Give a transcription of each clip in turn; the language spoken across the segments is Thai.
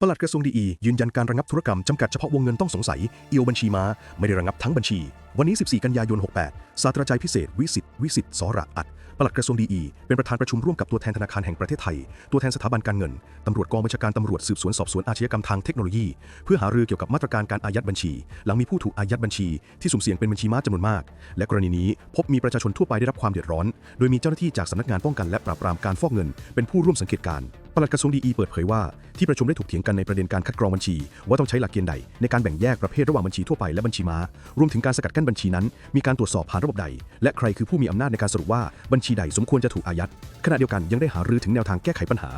ปลัดกระทรวงดีอียืนยันการระงับธุรกรรมจำกัดเฉพาะวงเงินต้องสงสัย เอียวบัญชีม้า ไม่ได้ระงับทั้งบัญชี วันนี้ 14 กันยายน 68 ศาสตราจารย์พิเศษ วิสิทธิ์วิสิทธิ์สระอัดปลัดกระทรวงดีเป็นประธานประชุมร่วมกับตัวแทนธนาคารแห่งประเทศไทย ตัวแทนสถาบันการเงิน ตำรวจกองบัญชาการตำรวจสืบสวนสอบสวนอาชญากรรมทางเทคโนโลยี เพื่อหารือเกี่ยวกับมาตรการการอายัดบัญชี หลังมีผู้ถูกอายัดบัญชีที่สุ่มเสี่ยงเป็นบัญชีม้าจำนวนมาก และกรณีนี้พบมีประชาชนทั่วไปได้รับความเดือดร้อน โดยมีเจ้าหน้าที่จากสำนักงานป้องกันและปราบปรามการฟอกเงิน เป็นผู้ร่วมสังเกตการณ์ ปลัดกระทรวงดีอีเปิดเผยว่าที่ประชุมได้ถกเถียงกันในประเด็นการคัดกรองบัญชี ว่าต้องใช้หลักเกณฑ์ใด ในการแบ่งแยกประเภทระหว่างบัญชีทั่วไปและบัญชีม้า รวมถึงการสกัดกั้นบัญชีนั้น มีการตรวจสอบผ่านระบบใด และใครคือผู้มีอำนาจในการสรุปว่าบัญชีใดสมควรจะถูกอายัดขณะเดียวกันยังได้หารือถึงแนวทางแก้ไขปัญหา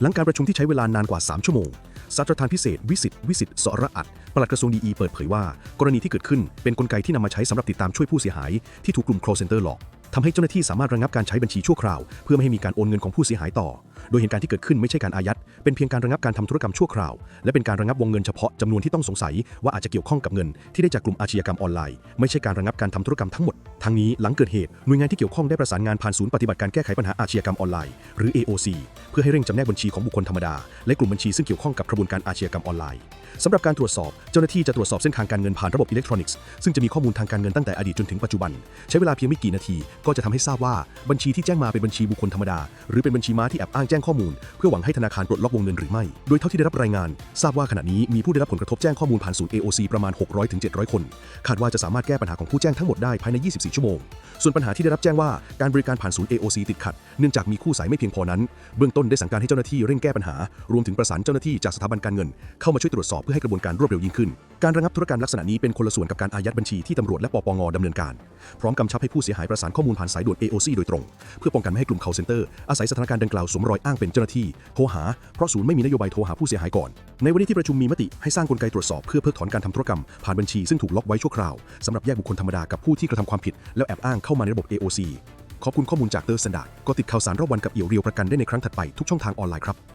หลังการประชุมที่ใช้เวลานานกว่า 3 ชั่วโมงศาสตราจารย์พิเศษวิสิทธิ์วิสิทธิ์สระอัดปลัดกระทรวงดีอีเปิดเผยว่า กรณีที่เกิดขึ้นเป็นกลไกที่นำมาใช้สำหรับติดตามช่วยผู้เสียหายที่ถูกกลุ่ม call center หลอก ทำให้เจ้าหน้าที่สามารถระงับการใช้บัญชีชั่วคราว เพื่อไม่ให้มีการโอนเงินของผู้เสียหายต่อ โดยเหตุการณ์ที่เกิดขึ้นไม่ใช่การอายัด เป็นเพียงการระงับการทำธุรกรรมชั่วคราว และเป็นการระงับวงเงินเฉพาะจำนวนที่ต้องสงสัยว่าอาจจะเกี่ยวข้องกับเงินที่ได้จากกลุ่มอาชญากรรมออนไลน์ ไม่ใช่การระงับการทำธุรกรรมทั้งหมด ทั้งนี้หลังเกิดเหตุหน่วยงานที่เกี่ยวข้องได้ประสานงานผ่านศูนย์ปฏิบัติการแก้ไขปัญหาอาชญากรรมออนไลน์หรือ AOC เพื่อให้เร่งจำแนกบัญชีของบุคคลธรรมดา และกลุ่มบัญชีซึ่งเกี่ยวข้องกับกระบวนการอาชญากรรมออนไลน์สำหรับการตรวจสอบเจ้าหน้าที่จะตรวจสอบเส้นทางการเงินผ่านระบบอิเล็กทรอนิกส์ซึ่งจะมีข้อมูลทางการเงินตั้งแต่อดีตจนถึงปัจจุบัน ใช้เวลาเพียงไม่กี่นาทีก็จะทำให้ทราบว่าบัญชีที่แจ้งมาเป็นบัญชีบุคคลธรรมดา หรือเป็นบัญชีม้าที่แอบอ้างแจ้งข้อมูล เพื่อหวังให้ธนาคารปลดล็อกวงเงินหรือไม่ โดยเท่าที่ได้รับรายงาน ทราบว่าขณะนี้มีผู้ได้รับผลกระทบแจ้งข้อมูลผ่านศูนย์ AOC ประมาณ 600-700 คน คาดว่าจะสามารถแก้ปัญหาของผู้แจ้งทั้งหมดได้ภายใน 24 ชั่วโมง ส่วนปัญหาที่ได้รับแจ้งว่าการบริการผ่านศูนย์ AOC ติดขัด เนื่องจากมีคู่สายไม่เพียงพอนั้น เบื้องต้นได้สั่งการให้เจ้าหน้าที่เร่งแก้ปัญหา รวมถึงประสานเจ้าหน้าที่จากสถาบันการเงิน เข้ามาช่วยตรวจสอบเพื่อให้กระบวนการรวดเร็วยิ่งขึ้น การระงับธุรกรรมลักษณะนี้เป็นคนละส่วนกับการอายัดบัญชีที่ตำรวจและปปงดำเนินการ พร้อมกำชับให้ผู้เสียหายประสานข้อมูลผ่านสายด่วน AOC โดยตรง เพื่อป้องกันไม่ให้กลุ่ม call center อาศัยสถานการณ์ดังกล่าวสวมรอยอ้างเป็นเจ้าหน้าที่โทรหา เพราะศูนย์ไม่มีนโยบายโทรหาผู้เสียหายก่อน ในวันนี้ที่ประชุมมีมติให้สร้างกลไกตรวจสอบเพื่อเพิกถอนการทำธุรกรรมผ่านบัญชีซึ่งถูกล็อกไว้ชั่วคราวสำหรับแยกบุคคลธรรมดากับผู้ที่กระทำความผิด แล้วแอบอ้างเข้ามาในระบบ AOC ขอบคุณข้อมูลจากเตอร์สันดาก็ติดข่าวสารรอบวันกับเอี่ยวเรียวประกันได้ในครั้งถัดไปทุกช่องทางออนไลน์ครับ